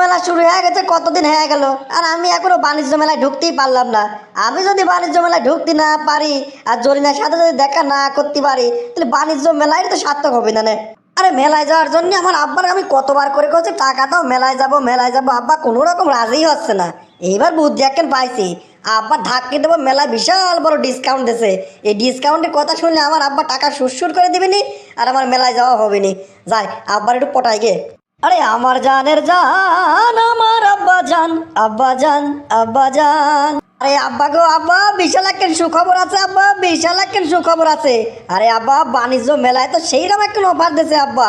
মেলা শুরু হয়ে গেছে, কতদিন হয়ে গেল? আর আমি এখনও বাণিজ্য মেলায় ঢুকতেই পারলাম না। আমি যদি বাণিজ্য মেলায় ঢুকতে না পারি আর জরিনার সাথে যদি দেখা না করতে পারি, তাহলে বাণিজ্য মেলায় তো সার্থক হবে না আরে মেলায় যাওয়ার জন্য আমার আব্বার আমি কতবার করে করছি টাকা দাও, মেলায় যাব মেলায় যাব। আব্বা কোনো রকম রাজি হচ্ছে না। এইবার বুদ্ধি একখান পাইছি, আব্বা ধাক্কে দেবো, মেলায় বিশাল বড় ডিসকাউন্ট দিছে। এই ডিসকাউন্টের কথা শুনলে আমার আব্বা টাকা সুরসুর করে দিবেনি, আর আমার মেলায় যাওয়া হবে নি যাই, আব্বার একটু পটাই গে। আরে আমার জানের জান, আমার আব্বা জান আব্বা জান আব্বা জান। আরে আব্বা গো, আব্বা, বিশাল একখান সুখবর আছে, আব্বা, বিশাল একখান সুখবর আছে। আরে আব্বা, বাণিজ্য মেলায় তো সেই রকম একখান অফার দিছে, আব্বা।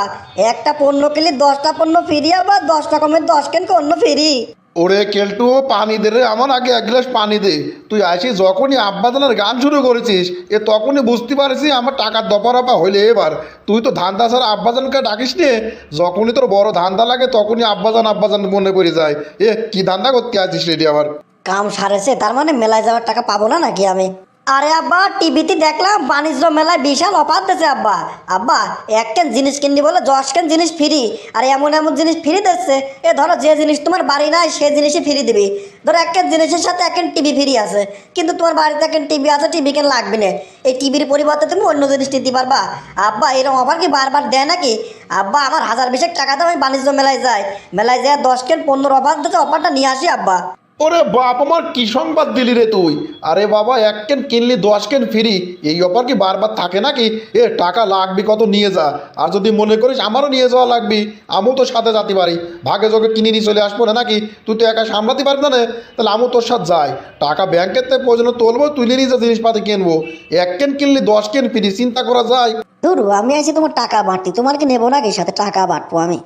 একটা পণ্য কিনলে দশটা পণ্য ফিরি, আব্বা, দশটা কমে দশ কেন অন্য ফ্রি? ওরে কেলটু, পানি দে রে। আমার আগে এক গ্লাস পানি দে। তুই আসি যখনই আব্বাজানের গান শুরু করেছিস, এ তখনই বুঝতে পারছি আমার টাকার দপারপা হইলে এবার। তুই তো ধান্দা ছাড়া আব্বাজানকে ডাকিস নে। যখনই তোর বড় ধান্দা লাগে, তখনই আব্বাজান আব্বাজান মনে পড়ে যায়। এ, কি ধান্দা করতে আসিস রেডি আবার? কাম সারেছে, তার মানে মেলায় যাওয়ার টাকা পাবো না নাকি আমি? আরে আব্বা, টিভিতে দেখলাম বাণিজ্য মেলায় বিশাল অফার দিচ্ছে আব্বা। আব্বা, এক কেন জিনিস কিনলি বলে দশ কেন জিনিস ফ্রি? আর এমন এমন জিনিস ফ্রি দিচ্ছে। এ ধরো যে জিনিস তোমার বাড়ি নাই, সে জিনিসই ফ্রি দিবি। ধরো এক জিনিসের সাথে এক টিভি ফ্রি আছে। কিন্তু তোমার বাড়িতে এক টিভি আছে, টিভি কেন লাগবে না? এই টিভির পরিবর্তে তুমি অন্য জিনিস নিতে পারবা। আব্বা, এরকম অফার কি বারবার দেয় নাকি? আব্বা, আমার হাজার বিশেক টাকা আমি বাণিজ্য মেলায় যাই। মেলায় যায় দশ কেন পনেরো অফার দিচ্ছে, অফারটা নিয়ে আসি আব্বা। ওরে বাপ, আমার কি সংবাদ দিলি রে তুই? আরে বাবা, এক কেন কিনলি, দশ কেন ফ্রি? এই অফার কি বারবার থাকে নাকি? এ, টাকা লাগবে কত, নিয়ে যা। আর যদি মনে করিস, আমারও নিয়ে যাওয়া লাগবে। আমিও তোর সাথে যাতে পারি। ভাগে যোগে কিনে নিয়ে চলে আসব না নাকি? তুই তো একা সামলাতে পারবি না তাহলে আমিও তোর সাথে যাই। টাকা ব্যাংকের থেকে প্রয়োজন তুলবো, তুলে নিয়ে যা জিনিসপাতি কিনবো। এক কেন কিনলি, দশ কেন ফ্রি, চিন্তা করা যায়। ধরু, আমি আইছি তোমার টাকা বাঁটতি তোমার কি নেব নাকি? সাথে টাকা বাঁটবো আমি।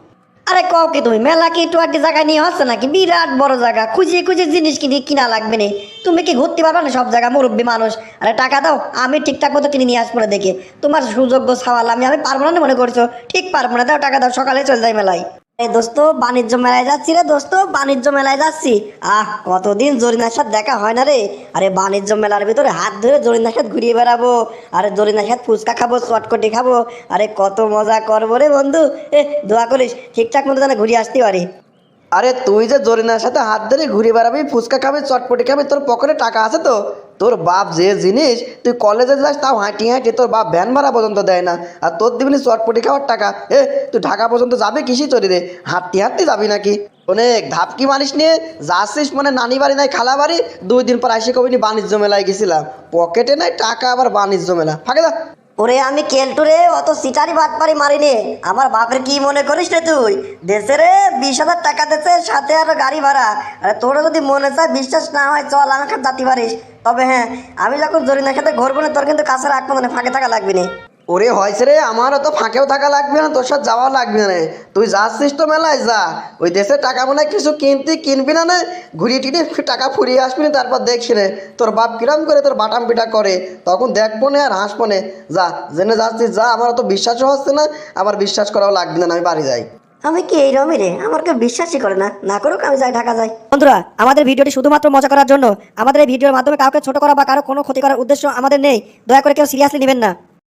আরে কও কি তুমি, মেলা কি একটু জায়গা নিয়ে হচ্ছে নাকি? বিরাট বড় জায়গা খুঁজিয়ে খুঁজিয়ে জিনিস কিনে কিনা লাগবে না। তুমি কি ঘুরতে পারবে না? সব জায়গা মুরব্বী মানুষ। আরে টাকা দাও, আমি ঠিকঠাক মতো কিনে নিয়ে আসব না দেখে। তোমার সুযোগ্য সওয়াল আমি আমি পারব না মনে করছ? ঠিক পারব না, দাও টাকা দাও, সকালে চলে যাই মেলায়। এই বাণিজ্য মেলায় যাচ্ছি রে দোস্ত, বাণিজ্য মেলায় যাচ্ছি। আহ, কতদিন জরিনার সাথে দেখা হয় না রে? আরে, বাণিজ্য মেলার ভিতরে হাত ধরে জরিনার সাথে ঘুরিয়ে বেড়াবো। আরে জরিনার সাথে ফুচকা খাব, চটকটি খাব। আরে, কত মজা করব রে বন্ধু। এ, দোয়া করিস, ঠিকঠাক মতো যেন ঘুরিয়ে আসতে পারি। আরে, তুই যে জরিনার সাথে হাত ধরে ঘুরে বেড়াবি, ফুচকা খাবি, চটপটি খাবি, তোর পকেটে টাকা আছে তো? তোর বাপ যে জিনিস, তুই কলেজে যাস, তাও হাঁটি হাঁটি তোর বাপ ভ্যান ভাড়া পর্যন্ত দেয় না। আর তোর দিবনি চটপটি খাওয়ার টাকা। এ, তুই ঢাকা পর্যন্ত যাবি কিসি চলি রে হাঁটতে হাঁটতে যাবি নাকি? অনেক ধাপকি মানিস নিয়ে যাচ্ছিস মানে নানি বাড়ি নাই, খালা বাড়ি? দুই দিন পর আসি কবিনি বাণিজ্য মেলায় গেছিলাম। পকেটে নাই টাকা, আবার বাণিজ্য মেলা। ফাঁকে দা ওরে আমি কেলটুরে অত সিটারি বাদ পারি মারিনি। আমার বাপের কি মনে করিস রে তুই? দেশে রে, বিশ হাজার টাকা দেশে, সাথে আরও গাড়ি ভাড়া। আরে তোর যদি মনে চায়, বিশ্বাস না হয়, চল আমার কাছে যাতে পারিস। তবে হ্যাঁ আমি যখন জরিনা খেতে ঘুরবো না, তোর কিন্তু কাছের রাখব না ফাঁকে থাকা লাগবে না। ওরে হয়েছে রে, আমারও তো ফাঁকেও থাকা লাগবে না, তোর সাথে যাওয়া লাগবে না তুই যাচ্ছিস তো মেলায়, যা। ওই দেশে টাকা মনে কিছু কিনতে কিনবি না না, ঘুরিয়ে টিনে টাকা ফুরিয়ে আসবি না, তারপর দেখছি রে তোর বাপ কিরম করে তোর বাটাম পিটা করে, তখন দেখব না আর হাসবো না। যা, জেনে যাচ্ছিস, যা আমার তো বিশ্বাসও হচ্ছে না, আবার বিশ্বাস করাও লাগবে না, আমি বাড়ি যাই। আমি কি এই রমি রে? আমার কেউ বিশ্বাসই করে না। না করুক, আমি যাই, ঢাকা যাই। বন্ধুরা, আমাদের ভিডিওটি শুধুমাত্র মজা করার জন্য আমাদের এই ভিডিওর মাধ্যমে কাউকে ছোট করা বা কারও কোনো ক্ষতি করার উদ্দেশ্য আমাদের নেই। দয়া করে কেউ সিরিয়াসলি নেবেন না।